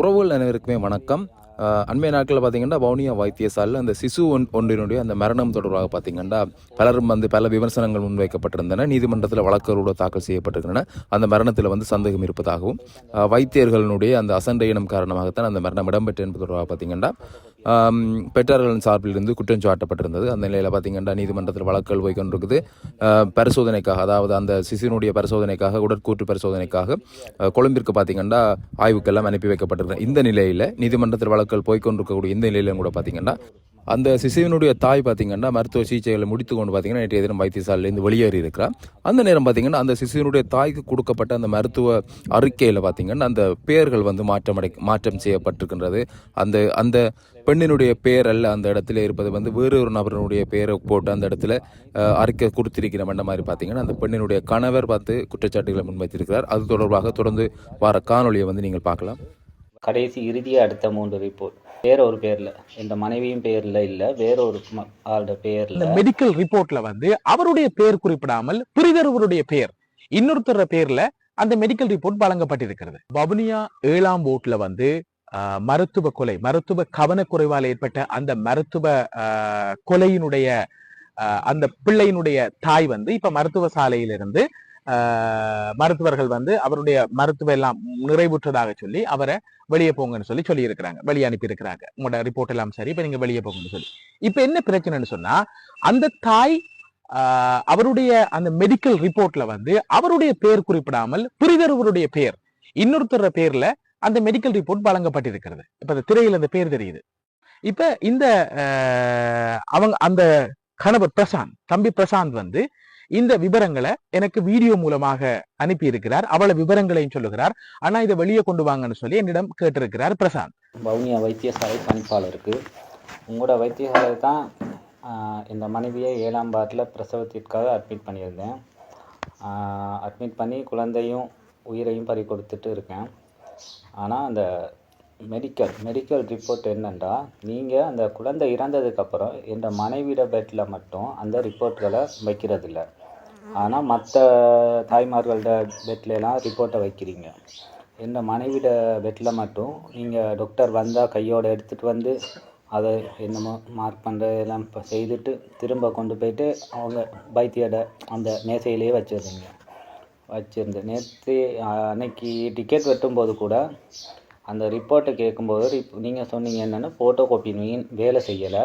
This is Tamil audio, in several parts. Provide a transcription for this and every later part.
உறவுகள் அனைவருக்குமே வணக்கம். அண்மை அண்மைய நாட்களில் பார்த்தீங்கன்னா வவுனியா வைத்தியசாலையில் அந்த சிசு ஒன் ஒன்றினுடைய அந்த மரணம் தொடர்பாக பார்த்தீங்கன்னா பலரும் வந்து பல விமர்சனங்கள் முன்வைக்கப்பட்டிருந்தன. நீதிமன்றத்தில் வழக்குகளோடு தாக்கல் செய்யப்பட்டிருக்கின்றன. அந்த மரணத்தில் வந்து சந்தேகம் இருப்பதாகவும் வைத்தியர்களுடைய வைத்தியர்களினுடைய அந்த அசண்டையினம் காரணமாகத்தான் அந்த மரணம் இடம்பெற்று என்பது தொடர்பாக பார்த்தீங்கன்னா பெற்றார்களின் சார்பிலிருந்து குற்றம் சாட்டப்பட்டிருந்தது. அந்த நிலையில் பார்த்தீங்கன்னா நீதிமன்றத்தில் வழக்குகள் போய் கொண்டிருக்குது பரிசோதனைக்காக அதாவது அந்த சிசுனுடைய பரிசோதனைக்காக உடற்கூற்று பரிசோதனைக்காக கொழும்பிற்கு பார்த்தீங்கன்னா ஆய்வுக்கெல்லாம் அனுப்பி வைக்கப்பட்டிருந்தது இந்த நிலையில் நீதிமன்றத்தில் வழக்குகள் போய்கொண்டிருக்கக்கூடிய இந்த நிலையிலும் கூட பார்த்தீங்கன்னா அந்த சிசுவினுடைய தாய் பார்த்திங்கன்னா மருத்துவ சிகிச்சைகளை முடித்து கொண்டு பார்த்தீங்கன்னா நேற்றைய தினம் வைத்தியசாலையிலேருந்து வெளியேறி இருக்கிறார் அந்த நேரம் பார்த்திங்கன்னா அந்த சிசுவினுடைய தாய்க்கு கொடுக்கப்பட்ட அந்த மருத்துவ அறிக்கையில் பார்த்திங்கன்னா அந்த பெயர்கள் வந்து மாற்றம் அடை மாற்றம் செய்யப்பட்டிருக்கின்றது. அந்த அந்த பெண்ணினுடைய பெயர் அல்ல அந்த இடத்துல இருப்பது வந்து வேறு ஒரு நபரினுடைய பெயரை போட்டு அந்த இடத்துல அறிக்கை கொடுத்திருக்கிற மண்ட மாதிரி பார்த்தீங்கன்னா அந்த பெண்ணினுடைய கணவர் பார்த்து குற்றச்சாட்டுகளை முன்வைத்திருக்கிறார். அது தொடர்பாக தொடர்ந்து வர காணொளியை வந்து நீங்கள் பார்க்கலாம். கடைசி இறுதியாக அடுத்த மூன்று ரிப்போர்ட் வேற ஒரு பேர்ல. இந்த மனைவியும் பேர்ல இல்ல வேற ஒரு ஆளோட பேர்ல. மெடிக்கல் ரிப்போர்ட்ல வந்து அவருடைய பேர் குறிப்பிடாமல் பிரிதொருவருடைய பேர். இன்னொருத்தர பேர்ல அந்த மெடிக்கல் ரிப்போர்ட் வழங்கப்பட்டிருக்கிறது. பவுனியா ஏழாம் போட்ல வந்து ஆஹ், மருத்துவ கொலை மருத்துவ கவனக்குறைவால் ஏற்பட்ட அந்த மருத்துவ ஆஹ், கொலையினுடைய அந்த பிள்ளையினுடைய தாய் வந்து இப்ப மருத்துவ சாலையிலிருந்து மருத்துவர்கள் வந்து அவருடைய மருத்துவ எல்லாம் நிறைவுற்றதாக சொல்லி அவரை வெளியே போங்கன்னு சொல்லி சொல்லியிருக்கிறாங்க. வெளியே அனுப்பியிருக்கிறாங்க. உங்களோட ரிப்போர்ட் எல்லாம் சரி இப்ப நீங்க வெளியே போங்கன்னு சொல்லி. இப்ப என்ன பிரச்சனைன்னு சொன்னா அந்த தாய் ஆஹ், அவருடைய அந்த மெடிக்கல் ரிப்போர்ட்ல வந்து அவருடைய பெயர் குறிப்பிடாமல் பிரிதொருவருடைய பெயர் இன்னொருத்தர பேர்ல அந்த மெடிக்கல் ரிப்போர்ட் வழங்கப்பட்டிருக்கிறது. இப்ப அந்த திரையில அந்த பேர் தெரியுது. இப்ப இந்த ஆஹ், அவங்க அந்த கணவர் பிரசாந்த் தம்பி பிரசாந்த் வந்து இந்த விவரங்களை எனக்கு வீடியோ மூலமாக அனுப்பி இருக்கிறார் அவள விவரங்களையும் சொல்லுகிறார். ஆனா இதை வெளியே கொண்டு வாங்கன்னு சொல்லி என்னிடம் கேட்டிருக்கிறார் பிரசாந்த். வவுனியா வைத்தியசாலை பணிப்பாளருக்கு. உங்களோட வைத்தியசாலை தான் இந்த மனைவியை ஏழாம் பாட்டில் பிரசவத்திற்காக அட்மிட் பண்ணியிருந்தேன். அட்மிட் பண்ணி குழந்தையும் உயிரையும் பறி கொடுத்துட்டு இருக்கேன். ஆனால் அந்த மெடிக்கல் மெடிக்கல் ரிப்போர்ட் என்னென்னா நீங்கள் அந்த குழந்தை இறந்ததுக்கப்புறம் என்ற மனைவியிட பெட்டில் மட்டும் அந்த ரிப்போர்ட்களை வைக்கிறதில்ல. ஆனால் மற்ற தாய்மார்கள்ட பெட்லலாம் ரிப்போர்ட்டை வைக்கிறீங்க. எந்த மனைவியோட பெட்டில் மட்டும். நீங்கள் டாக்டர் வந்தால் கையோட எடுத்துகிட்டு வந்து அதை என்னமோ மார்க் பண்ணுறதெல்லாம் இப்போ செய்துட்டு திரும்ப கொண்டு போயிட்டு அவங்க பைத்தியோட அந்த மேசையிலேயே வச்சுருந்தீங்க. வச்சுருந்தேன் நேற்று அன்னைக்கு டிக்கெட் வெட்டும்போது கூட அந்த ரிப்போர்ட்டை கேட்கும்போது ரிப் நீங்கள் சொன்னீங்க என்னென்னா ஃபோட்டோ காப்பி வேலை செய்யலை.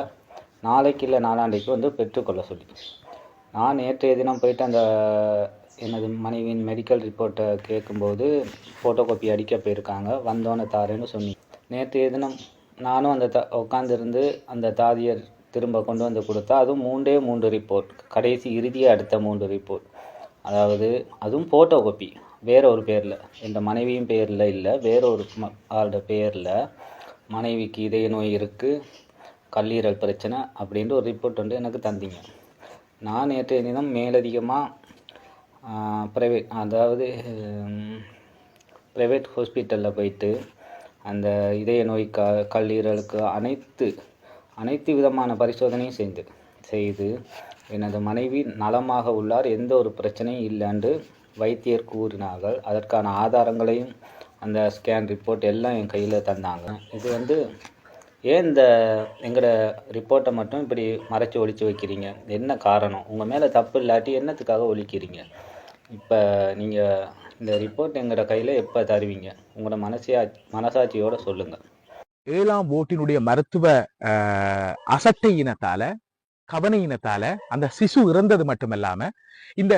நாளைக்கு இல்லை நாளாண்டைக்கு வந்து பெற்றுக்கொள்ள சொல்லி நான் நேற்றைய தினம் போயிட்டு அந்த எனது மனைவியின் மெடிக்கல் ரிப்போர்ட்டை கேட்கும்போது ஃபோட்டோ காப்பி அடிக்க போயிருக்காங்க. வந்தோன்னே தாரேன்னு சொன்னி நேற்றைய தினம் நானும் அந்த த உட்காந்துருந்து அந்த தாதியர் திரும்ப கொண்டு வந்து கொடுத்தா அதுவும் மூன்றே மூன்று ரிப்போர்ட் கடைசி இறுதியாக அடுத்த மூன்று ரிப்போர்ட் அதாவது அதுவும் ஃபோட்டோ காப்பி வேற ஒரு பேரில். எந்த மனைவியும் பேரில் இல்லை. வேற ஒரு ஆளோட பேரில். மனைவிக்கு இதய நோய் இருக்குது கல்லீரல் பிரச்சனை அப்படின்ட்டு ஒரு ரிப்போர்ட் வந்து எனக்கு தந்தீங்க. நான் நேற்றைய தினம் மேலதிகமாக ப்ரைவேட் அதாவது ப்ரைவேட் ஹாஸ்பிட்டலில் போயிட்டு அந்த இதய நோய் க கல்லீரலுக்கு அனைத்து அனைத்து விதமான பரிசோதனையும் செய்து செய்து எனது மனைவி நலமாக உள்ளார் எந்த ஒரு பிரச்சனையும் இல்லைன்னு வைத்தியர் கூறினார்கள். அதற்கான ஆதாரங்களையும் அந்த ஸ்கேன் ரிப்போர்ட் எல்லாம் என் கையில் தந்தாங்க. இது வந்து ஏன் இந்த எங்களோட ரிப்போர்ட்டை மட்டும் இப்படி மறைச்சி ஒழிச்சு வைக்கிறீங்க? என்ன காரணம்? உங்கள் மேலே தப்பு இல்லாட்டி என்னத்துக்காக ஒழிக்கிறீங்க? இப்போ நீங்கள் இந்த ரிப்போர்ட் எங்களோட கையில் எப்போ தருவீங்க? உங்களோட மனசியா மனசாட்சியோட சொல்லுங்கள் ஏழாம் ஓட்டினுடைய மருத்துவ அசட்டை இனத்தால கவன இனத்தால அந்த சிசு இறந்தது மட்டுமல்லாம இந்த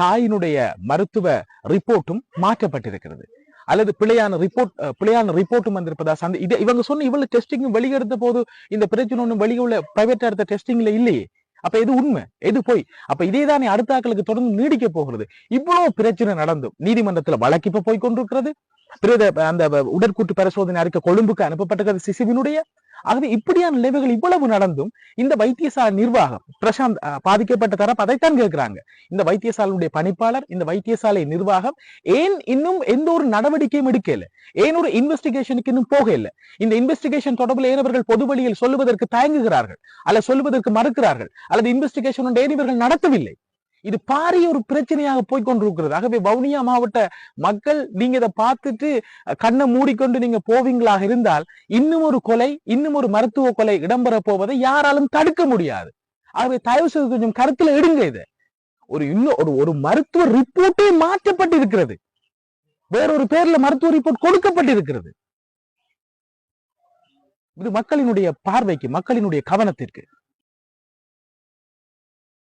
தாயினுடைய மருத்துவ ரிப்போர்ட்டும் மாற்றப்பட்டிருக்கிறது. அல்லது பிழையான ரிப்போர்ட் பிழையான ரிப்போர்ட்டும் வந்திருப்பதா சந்தை இது இவங்க சொன்ன இவ்வளவு டெஸ்டிங் வெளியெடுத்த போது இந்த பிரச்சனை ஒன்றும் வெளியே உள்ள பிரைவேட் எடுத்த டெஸ்டிங்ல இல்லையே. அப்ப எது உண்மை? எது போய்? அப்ப இதே தானே அடுத்த ஆக்களுக்கு தொடர்ந்து நீடிக்க போகிறது. இவ்வளவு பிரச்சனை நடந்தும் நீதிமன்றத்துல வழக்கு இப்ப போய் கொண்டிருக்கிறது. பிரேத அந்த உடற்கூட்டு பரிசோதனை அறிக்கை கொழும்புக்கு அனுப்பப்பட்டிருக்கிறது சிசுவினுடைய ஆகவே இப்படியான நிலைமைகள் இவ்வளவு நடந்தும் இந்த வைத்தியசாலை நிர்வாகம் பிரசாந்த் பாதிக்கப்பட்ட தரப்பு அதைத்தான் கேட்கிறாங்க. இந்த வைத்தியசாலையுடைய பணிப்பாளர் இந்த வைத்தியசாலை நிர்வாகம் ஏன் இன்னும் எந்த ஒரு நடவடிக்கையும் எடுக்கல? ஏன் ஒரு இன்வெஸ்டிகேஷனுக்கு இன்னும் போக இல்லை இந்த இன்வெஸ்டிகேஷன் தொடர்பில் ஏனவர்கள் பொது வழியில் சொல்லுவதற்கு தயங்குகிறார்கள் அல்ல சொல்லுவதற்கு மறுக்கிறார்கள் அல்லது இன்வெஸ்டிகேஷன் ஏன் இவர்கள் நடத்தவில்லை. இது பாரிய ஒரு பிரச்சனையாக போய்கொண்டிருக்கிறது ஆகவே வவுனியா மாவட்ட மக்கள் நீங்க இதை பார்த்துட்டு கண்ணை மூடிக்கொண்டு நீங்க போவீங்களாக இருந்தால் இன்னும் ஒரு கொலை இன்னும் ஒரு மருத்துவ கொலை இடம்பெற போவதை யாராலும் தடுக்க முடியாது. ஆகவே தயவு செய்து கொஞ்சம் கருத்துல எடுங்க இதை. ஒரு இன்னும் ஒரு ஒரு மருத்துவ ரிப்போர்ட்டே மாற்றப்பட்டிருக்கிறது. வேறொரு பேர்ல மருத்துவ ரிப்போர்ட் கொடுக்கப்பட்டிருக்கிறது. இது மக்களினுடைய பார்வைக்கு மக்களினுடைய கவனத்திற்கு.